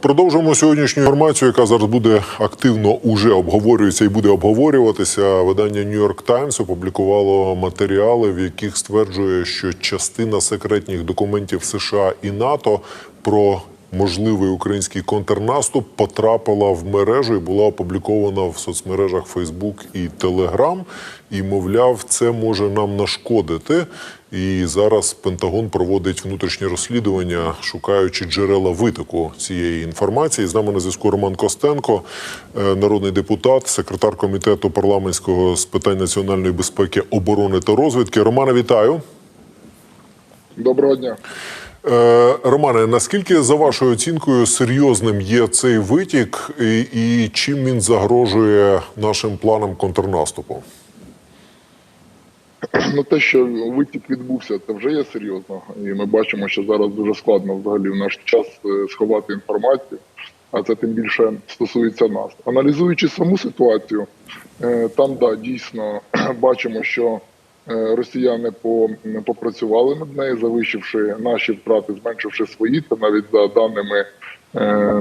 Продовжуємо сьогоднішню інформацію, яка зараз буде активно уже обговорюється і буде обговорюватися. Видання Нью-Йорк Таймс опублікувало матеріали, в яких стверджує, що частина секретних документів США і НАТО про можливий український контрнаступ потрапила в мережу і була опублікована в соцмережах Facebook і Telegram. І мовляв, це може нам нашкодити. І зараз Пентагон проводить внутрішнє розслідування, шукаючи джерела витоку цієї інформації. З нами на зв'язку Роман Костенко, е, народний депутат, секретар комітету парламентського з питань національної безпеки, оборони та розвідки. Романе, вітаю. Доброго дня. Е, Романе, наскільки за вашою оцінкою серйозним є цей витік, і, і чим він загрожує нашим планам контрнаступу? Ну, те, що витік відбувся, це вже є серйозно. І ми бачимо, що зараз дуже складно взагалі в наш час е, сховати інформацію, а це тим більше стосується нас. Аналізуючи саму ситуацію, е, там да, дійсно бачимо, що росіяни по, попрацювали над нею, завищивши наші втрати, зменшивши свої, та навіть за даними е, е,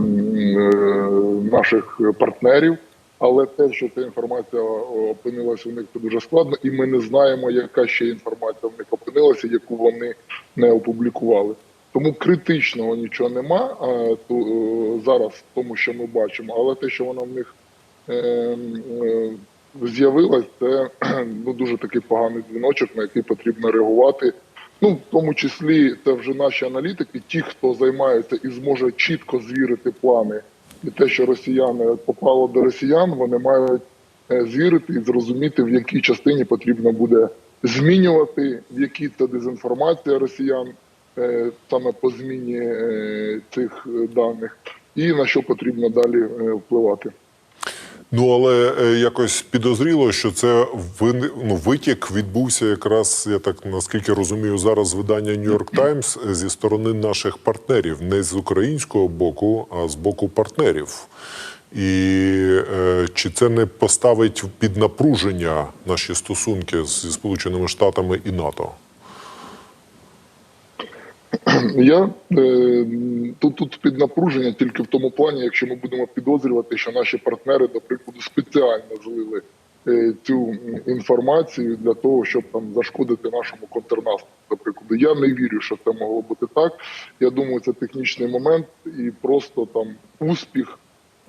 наших партнерів. Але те, що ця інформація опинилася у них, це дуже складно, і ми не знаємо, яка ще інформація в них опинилася, яку вони не опублікували. Тому критичного нічого нема а, е, зараз тому, що ми бачимо, але те, що воно в них е, це ну, дуже такий поганий дзвіночок, на який потрібно реагувати. Ну, в тому числі це вже наші аналітики, ті, хто займається і зможе чітко звірити плани і те, що росіяни попало до росіян, вони мають е, звірити і зрозуміти, в якій частині потрібно буде змінювати, в якій це дезінформація росіян е, саме по зміні е, цих даних, і на що потрібно далі впливати. Ну але е, якось підозріло, що це ну, витік відбувся якраз, я так наскільки розумію, зараз видання New York Times зі сторони наших партнерів, не з українського боку, а з боку партнерів. І е, чи це не поставить під напруження наші стосунки зі Сполученими Штатами і НАТО? Я е, тут, тут під напруження тільки в тому плані, якщо ми будемо підозрювати, що наші партнери, до прикладу, спеціально злили е, цю інформацію для того, щоб там зашкодити нашому контрнаступу. До прикладу, я не вірю, що це могло бути так. Я думаю, це технічний момент і просто там успіх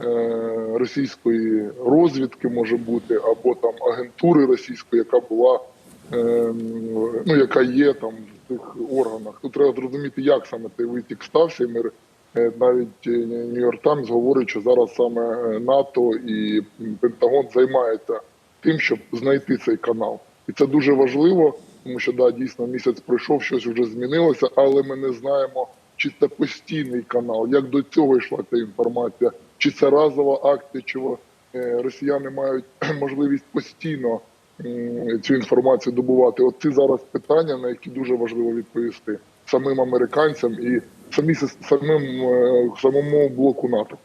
е, російської розвідки може бути, або там агентури російської, яка була ну яка є там цих органах. Тут треба зрозуміти, як саме цей витік стався. Ми е, навіть Нью-Йорк Таймс говорить, що зараз саме е, НАТО і Пентагон займаються тим, щоб знайти цей канал, і це дуже важливо, тому що да, дійсно місяць пройшов, щось вже змінилося, але ми не знаємо, чи це постійний канал, як до цього йшла ця інформація, чи це разова акція, чи е, росіяни мають можливість постійно цю інформацію добувати. От ці зараз питання, на які дуже важливо відповісти самим американцям і самі самим е, самому блоку НАТО.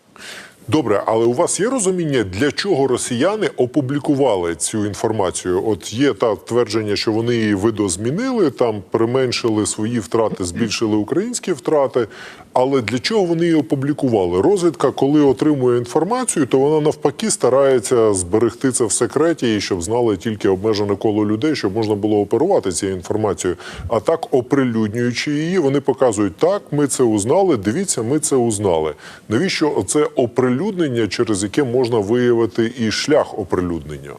Добре, але у вас є розуміння, для чого росіяни опублікували цю інформацію? От є та твердження, що вони її видозмінили, там применшили свої втрати, збільшили українські втрати. Але для чого вони її опублікували? Розвідка, коли отримує інформацію, то вона навпаки старається зберегти це в секреті, і щоб знали тільки обмежене коло людей, щоб можна було оперувати цією інформацією. А так, оприлюднюючи її, вони показують так, ми це узнали. Дивіться, ми це узнали. Навіщо це оприлюднення, через яке можна виявити і шлях оприлюднення?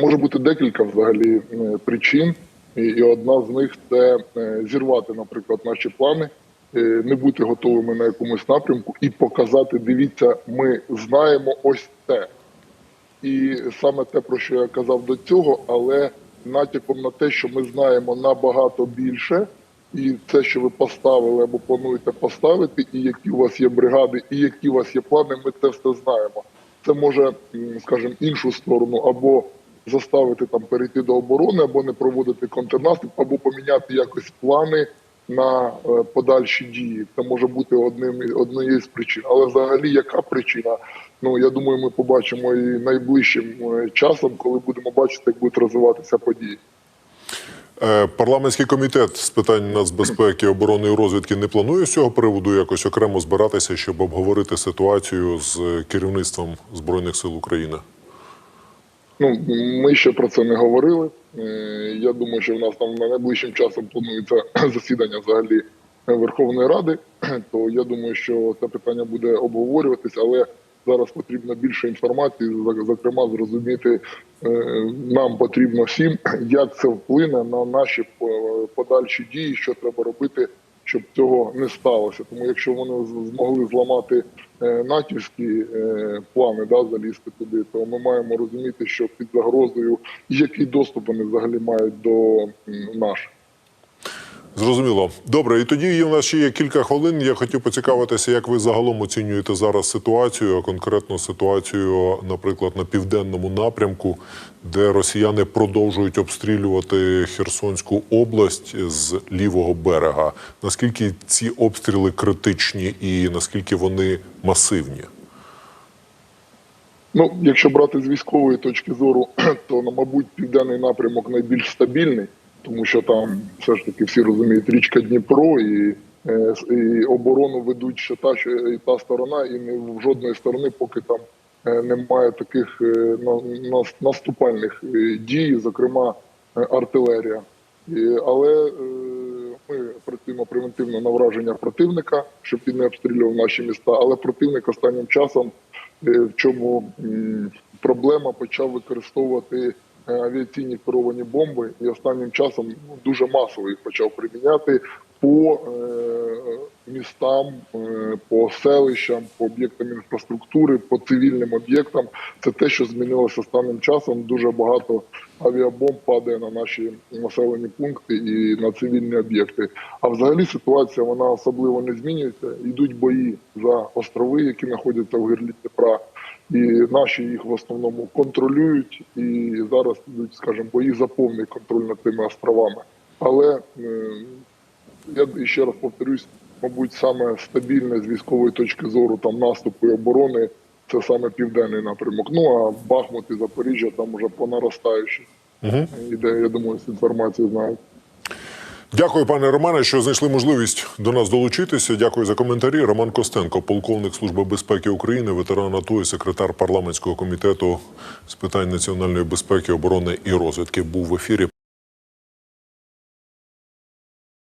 може бути декілька взагалі е, причин, і, одна з них це е, зірвати, наприклад, наші плани, е, не бути готовими на якомусь напрямку і показати: дивіться, ми знаємо ось це. І саме те, про що я казав до цього, але натяком на те, що ми знаємо набагато більше, і це, що ви поставили або плануєте поставити, і які у вас є бригади, і які у вас є плани, ми це все знаємо. Це може, скажімо, іншу сторону або заставити там перейти до оборони, або не проводити контрнаступ, або поміняти якось плани на е, подальші дії. Це може бути одним однією з причин. Але взагалі, яка причина? Ну я думаю, ми побачимо і найближчим е, часом, коли будемо бачити, як будуть розвиватися події. Е, Парламентський комітет з питань нацбезпеки, оборони і розвідки не планує з цього приводу якось окремо збиратися, щоб обговорити ситуацію з керівництвом Збройних сил України. Ну, ми ще про це не говорили. Е, Я думаю, що в нас там на найближчим часом планується засідання взагалі Верховної Ради. То я думаю, що це питання буде обговорюватися, але зараз потрібно більше інформації. Зокрема, зрозуміти е, нам потрібно всім, як це вплине на наші по- подальші дії, що треба робити, щоб цього не сталося. Тому якщо вони змогли зламати е, натівські е, плани, да, залізти туди, то ми маємо розуміти, що під загрозою який доступ вони взагалі мають до наших. Зрозуміло. Добре, і тоді у нас ще є кілька хвилин. Я хотів поцікавитися, як ви загалом оцінюєте зараз ситуацію, а конкретно ситуацію, наприклад, на південному напрямку, де росіяни продовжують обстрілювати Херсонську область з лівого берега. Наскільки ці обстріли критичні і наскільки вони масивні? Ну, якщо брати з військової точки зору, то ну, мабуть південний напрямок найбільш стабільний, тому що там все ж таки всі розуміють річка Дніпро і, е, і оборону ведуть ще та, що і та сторона, і не в жодної сторони, поки там е, немає таких е, на- наступальних дій, зокрема артилерія. Але ми працюємо превентивно на враження противника, щоб він не обстрілював наші міста. Але противник останнім часом, в чому проблема, почав використовувати авіаційні керовані бомби, і останнім часом ну, дуже масово їх почав приміняти по е, містам, е, по селищам, по об'єктам інфраструктури, по цивільним об'єктам. Це те, що змінилося останнім часом. Дуже багато авіабомб падає на наші населені пункти і на цивільні об'єкти. А взагалі ситуація вона особливо не змінюється. Йдуть бої за острови, які знаходяться в гирлі Дніпра. І наші їх в основному контролюють, і зараз йдуть, скажімо, бої за повний контроль над тими островами. Але е, я ще раз повторюсь, мабуть, саме стабільне з військової точки зору там наступу і оборони це саме південний напрямок. Ну а Бахмут і Запоріжжя там уже по наростаючій. Іде, я думаю, з інформацією знають. Дякую, пане Романе, що знайшли можливість до нас долучитися. Дякую за коментарі. Роман Костенко, полковник Служби безпеки України, ветеран АТО і секретар парламентського комітету з питань національної безпеки, оборони і розвідки, був в ефірі.